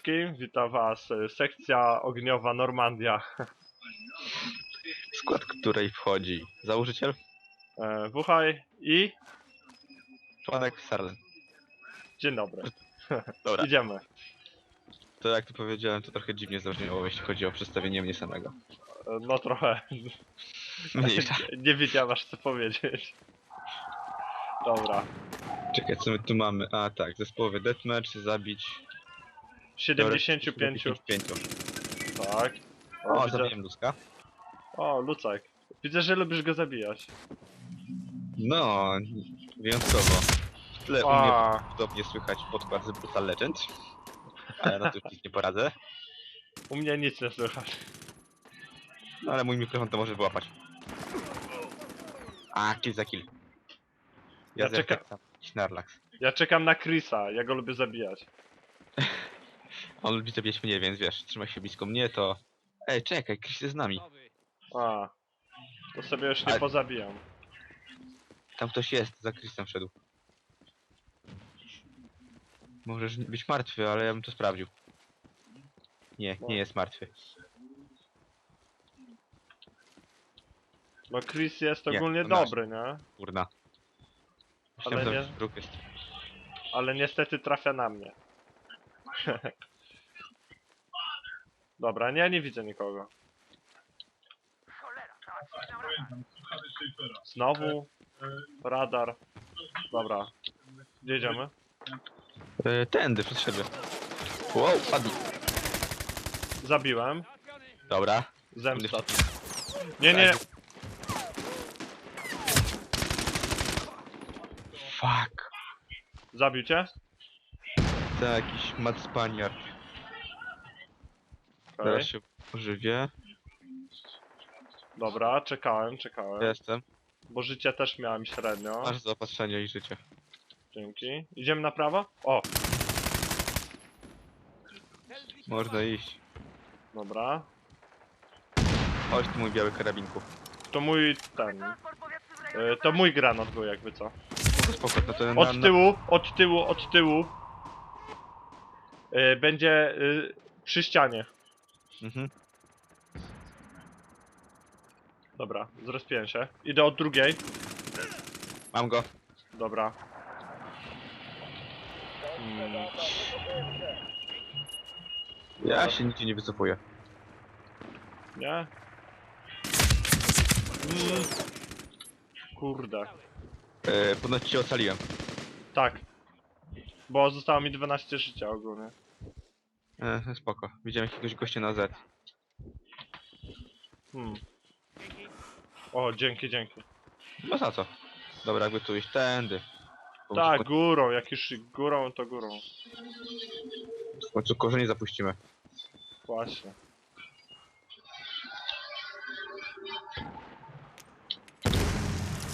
wszystkim, witam was e, sekcja ogniowa Normandia. W skład której wchodzi założyciel, E, Wuchaj i członek Sarlen. dzień dobry. Dobra, Idziemy. to jak tu powiedziałem, to trochę dziwnie zabrzmiało, jeśli chodzi o przedstawienie mnie samego. E, No trochę. Mniejsza. Nie wiedziałem aż co powiedzieć. Dobra. Czekaj, co my tu mamy? A tak, zespołowy deathmatch, zabić... 75. 75. Tak. O, widzę... zabiłem ludzka. o Lucek. Widzę, że lubisz go zabijać. No, wyjątkowo. W tle u mnie A, podobnie słychać podkład z Brutal Legend. Ale na to już nic nie poradzę. u mnie nic nie słychać. No ale mój mikrofon to może wyłapać. A, kill za kill. Ja Ja, czekam-. Snarlax. Ja czekam na Chrisa, ja go lubię zabijać. On lubi zabijać mnie, więc wiesz, trzymaj się blisko mnie, to... Ej, czekaj, Chris jest z nami. A. To sobie już nie Ale- pozabijam. Tam ktoś jest, za Chrisem wszedł. Możesz być martwy, ale ja bym to sprawdził. Nie, nie jest martwy. No Chris jest Nie, ogólnie to nasz. dobry, nie? Kurna. Ale nie- wróg jest. ale niestety trafia na mnie. Dobra, nie, nie widzę nikogo. Znowu radar. Dobra. Gdzie idziemy? E, tędy, przed siebie. Wow, padli. Zabiłem. Dobra. Zemsta. Nie, nie. Fuck. Zabił cię? To jakiś Mad Spaniard. Okej. Zaraz się ożywię. Dobra, czekałem, czekałem. Jestem. Bo życia też miałem średnio. Masz zaopatrzenie i życie. Dzięki. Idziemy na prawo? O, Można iść. dobra. Chodź tu mój biały karabinku. To mój ten. y, To mój granat był jakby co. Spoko, spoko, no to na, Od na... tyłu, od tyłu, od tyłu. Y, Będzie y, przy ścianie. Mhm. Dobra, zrespiłem się. Idę od drugiej. Mam go. Dobra. Mm, Ja się nigdzie nie wycofuję. nie? Mm. Kurde. E, ponoć cię ocaliłem. Tak. Bo zostało mi 12 życia ogólnie. E, spoko. Widziałem jakiegoś gościa na Z. Hmm. O, dzięki, dzięki. No za co? Dobra, jakby tu iść tędy. Bo Tak, w górą, jak już górą, to górą. W końcu korzenie zapuścimy. Właśnie.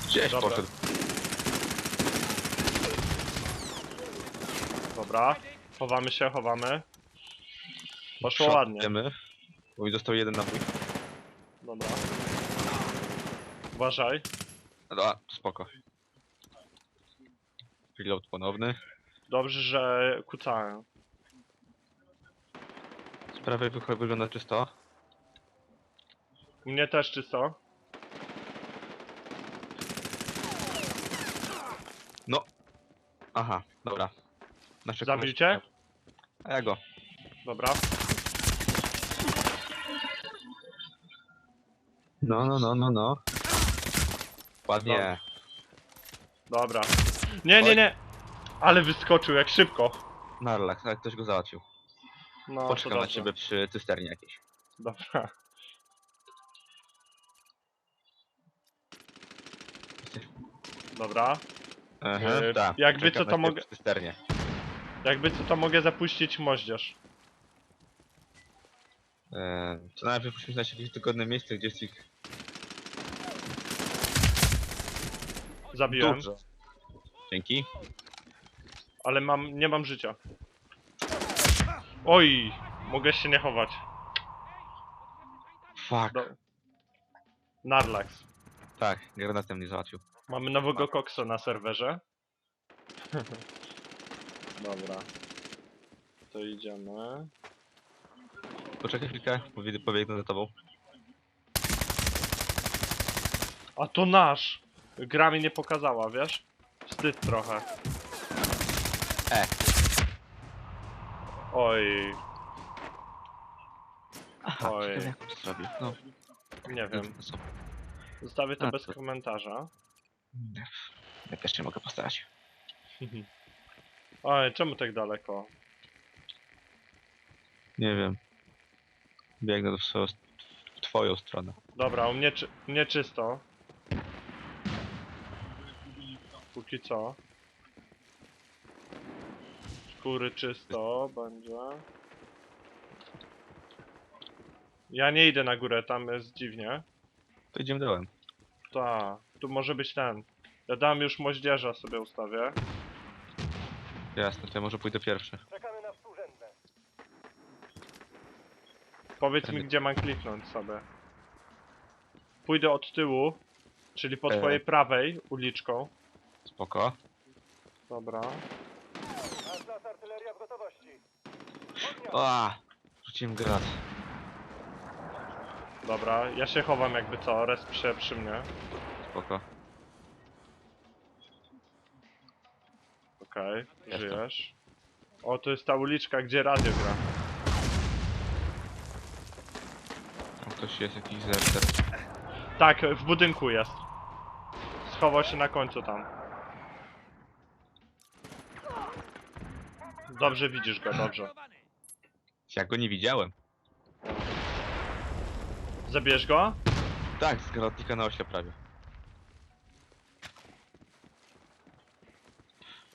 Gdzieś Dobra. poszedł. Dobra. Chowamy się, chowamy. Poszło ładnie. Idziemy. Bo mi został jeden nabój. Dobra. Uważaj. Dobra, spoko. Reload ponowny. Dobrze, że kucałem. Z prawej wycho- wygląda czysto. U mnie też czysto. No. Aha, dobra. Nasze cię? A ja go. Dobra. No, no, no, no, no. Ładnie. Dobra. Nie, nie, nie. Ale wyskoczył jak szybko. Narlax, ale ktoś go załatwił. No, to Poczekam na dobrze. ciebie przy cysternie jakiejś. Dobra. Dobra. E, tak. jakby co, to ciebie mogę- przy cysternie. Jakby co, to mogę zapuścić moździerz. E, to najpierw musimy znaleźć jakieś dogodne miejsce, gdzie jest ich Zabiłem, dużo. Dzięki. ale mam, nie mam życia. Oj, mogę się nie chować. Fuck. Do... Narlax. Tak, granatem mnie załatwił. Mamy nowego koksa na serwerze. Dobra. to idziemy. Poczekaj chwilkę, powie- pobiegnę za tobą. A to nasz! Gra mi nie pokazała, wiesz? Wstyd trochę. E. Oj, Aha, Oj. ciekawe jak on to zrobił. No, nie wiem. no? Zostawię to A, bez to- komentarza. Ja też nie mogę postarać. Oj, czemu tak daleko? Nie wiem. Biegnę w, w twoją stronę. Dobra, u mnie, czy, u mnie czysto. Póki co. Skóry czysto będzie. Ja nie idę na górę, tam jest dziwnie. To idziemy dołem. Ta, tu może być ten. Ja dam już moździerza sobie ustawię. Jasne, to ja może pójdę pierwszy. Powiedz mi, gdzie mam kliknąć sobie. Pójdę od tyłu, czyli po E. twojej prawej uliczką. Spoko. Dobra. A, rzuciłem granat. Dobra, ja się chowam jakby co, resp się przy mnie. Spoko. Okej, Jestem. żyjesz. O, to jest ta uliczka, gdzie radio gra. Tam ktoś jest, jakiś zerter. Tak, w budynku jest. Schował się na końcu tam. Dobrze widzisz go, dobrze. Ja go nie widziałem. Zabierz go? Tak, z granatnika na ośle prawie.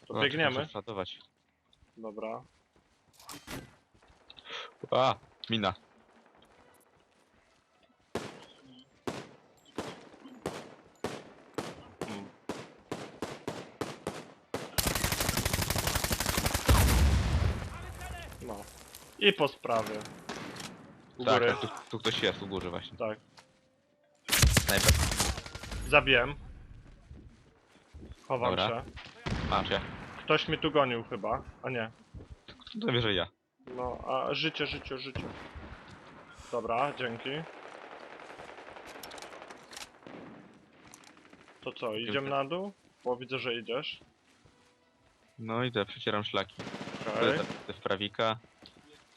To biegniemy. muszę. Dobra. A, mina. Mm. No. I po sprawie. U Tak, góry. tak, tu, tu ktoś jest u góry właśnie. Tak. Snajper. Zabiłem. Chowam Dobra. się. Mam cię. Ktoś mnie tu gonił chyba. A nie. To wierzę ja. No, a życie, życie, życie. Dobra, dzięki. To co, idziemy na dół? Bo widzę, że idziesz. No idę, przecieram szlaki. Okej. Okay. w prawika.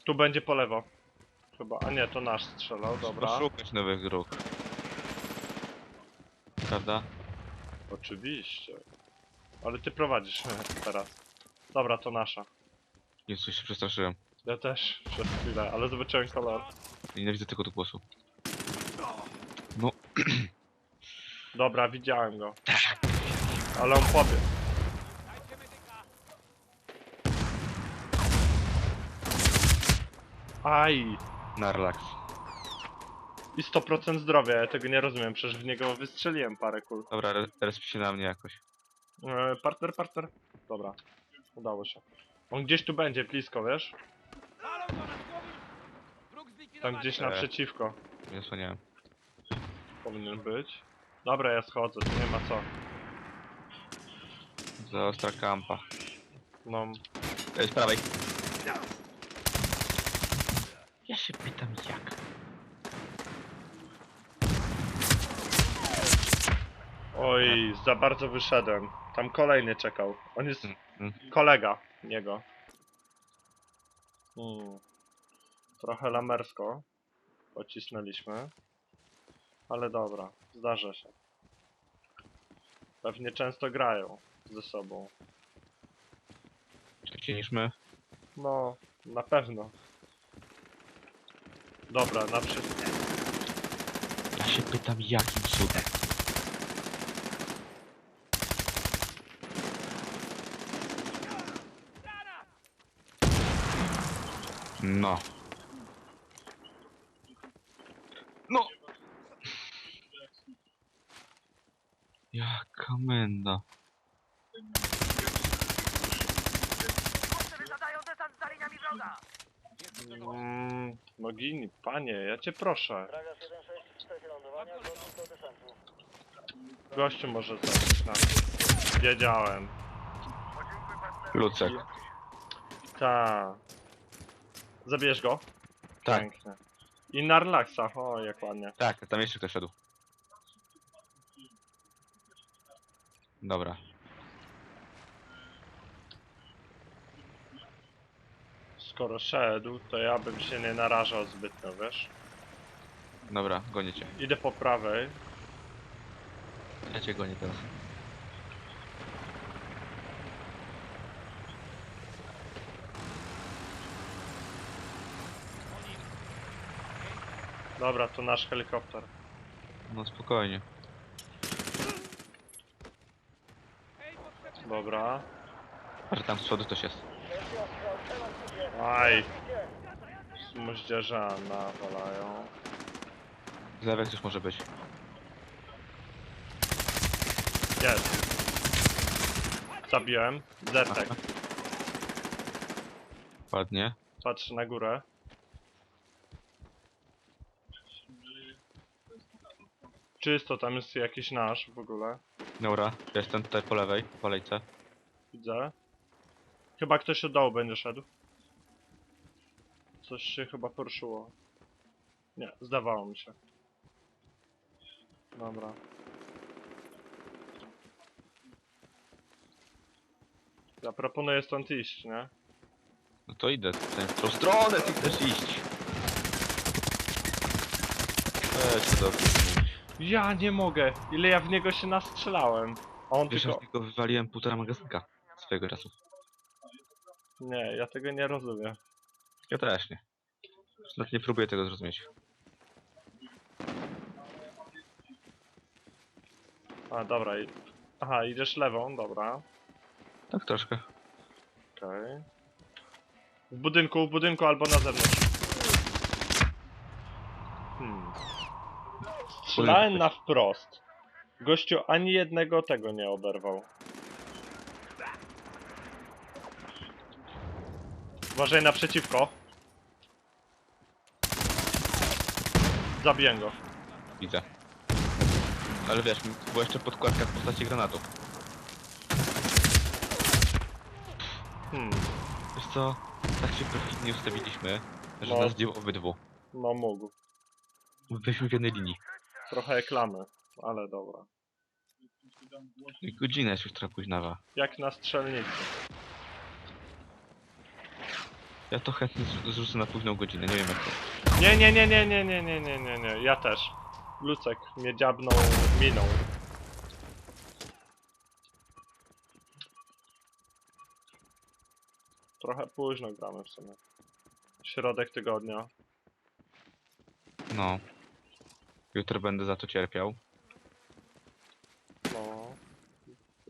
Tu będzie po lewo. Chyba, a nie, to nasz strzelał, dobra. Poszukać nowych dróg. Prawda? Oczywiście. Ale ty prowadzisz teraz. Dobra, to nasza. Jezu, się przestraszyłem. Ja też przez chwilę, ale zobaczyłem kolor. Nienawidzę tego tu głosu. Dobra, widziałem go. Ale on pobiegł. Aj! Na relaks. I 100% zdrowia, ja tego nie rozumiem, przecież w niego wystrzeliłem parę kul. Dobra, re- resp się na mnie jakoś. E, partner, partner. Dobra, udało się. On gdzieś tu będzie, blisko, wiesz? Tam gdzieś E. naprzeciwko Nie zasłaniałem. powinien być. Dobra, ja schodzę, tu nie ma co. Za ostra kampa. No, Ej, z prawej. Ja się pytam jak. oj, za bardzo wyszedłem. Tam kolejny czekał. On jest Mm. kolega niego. Hmm. Trochę lamersko pocisnęliśmy. Ale dobra, zdarza się. Pewnie często grają ze sobą. Częściej niż my. No, na pewno. Dobra, na wszystko. Ja się pytam jakim cudem. No. No. Jaka menda. Mm, no gini, panie, ja cię proszę. Gościu może zabić nas. Wiedziałem. Lucek. Ta. Zabijesz go? Tak, Pięknie. I na relaksa, o jak ładnie. tak, tam jeszcze ktoś szedł. Dobra, Skoro szedł, to ja bym się nie narażał zbytnio, wiesz? dobra, gonię cię. Idę po prawej. Ja cię gonię teraz. Dobra, to nasz helikopter. No spokojnie. Dobra. A że tam z przodu coś jest. Aj. Z moździerza nawalają. Z lewej coś może być. Jest. Zabiłem. Zetek. Aha. Ładnie. Patrzę na górę. Czysto, tam jest jakiś nasz w ogóle. Dobra, ja jestem tutaj po lewej, po lejce. Widzę. Chyba ktoś od dołu będzie szedł. Coś się chyba poruszyło. Nie, zdawało mi się. Dobra. Ja proponuję stąd iść, nie? No to idę tutaj w tą stronę, ty chcesz iść. Weź to dobrze. Ja nie mogę! Ile ja w niego się nastrzelałem. A on Wiesz, tylko... tylko wywaliłem półtora magazynka swojego czasu. Nie, ja tego nie rozumiem. Ja też nie. Nawet nie próbuję tego zrozumieć. A, dobra. i- Aha, idziesz lewą, dobra. Tak troszkę. Okej. W budynku, w budynku albo na zewnątrz. Hmm. Strzelałem na wprost. Gościu ani jednego tego nie oberwał. Uważaj naprzeciwko. Zabiję go. Widzę. Ale wiesz, była jeszcze podkładka w postaci granatu. Hmm, Wiesz co? Tak się perfidnie ustawiliśmy, że No. nas zdjął obydwu. no mógł. Byliśmy w jednej linii. Trochę reklamy, ale dobra. I godzina jest już trochę późnawa. Jak na strzelnicy. Ja to chętnie zrzu- zrzucę na późną godzinę, nie wiem jak to. Nie, nie, nie, nie, nie, nie, nie, nie, nie, nie. Ja też. Lucek mnie dziabnął miną. Trochę późno gramy w sumie. Środek tygodnia. No. Jutro będę za to cierpiał. No.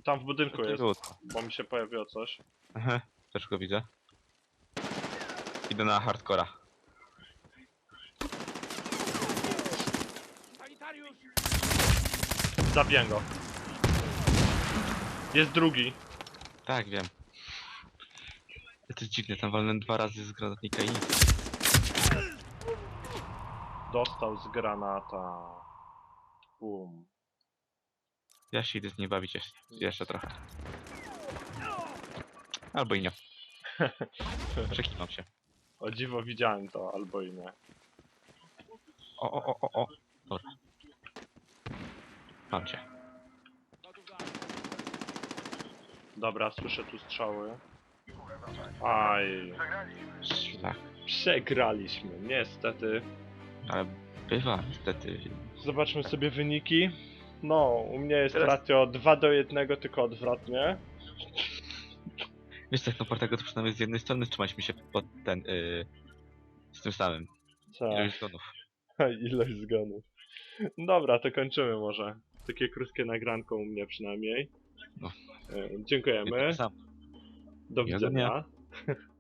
Tam w budynku jest, jutro. bo mi się pojawiło coś. Aha, też go widzę. Idę na hardcora. Zabiję go. Jest drugi. Tak, wiem. To jest dziwne, tam walnę dwa razy z granatnika i nic. Dostał z granata. Bum. Ja się idę z niej bawić jeszcze, jeszcze trochę. Albo i nie. Przekinam się. O dziwo widziałem to, albo i nie. O, o, o, o, o. Dobra. Mam cię. Dobra, słyszę tu strzały. Aj. Szlak. Przegraliśmy, niestety. Ale bywa, niestety. Zobaczmy sobie wyniki. No, u mnie jest Teraz- ratio 2 do 1, tylko odwrotnie. Wiesz co, jak na partego to przynajmniej z jednej strony trzymaliśmy się pod ten, yy, z tym samym. Co? Ilość zgonów. Ilość zgonów. Dobra, to kończymy może. Takie krótkie nagranko u mnie przynajmniej. No. E, Dziękujemy. Sam. Do Miłego widzenia.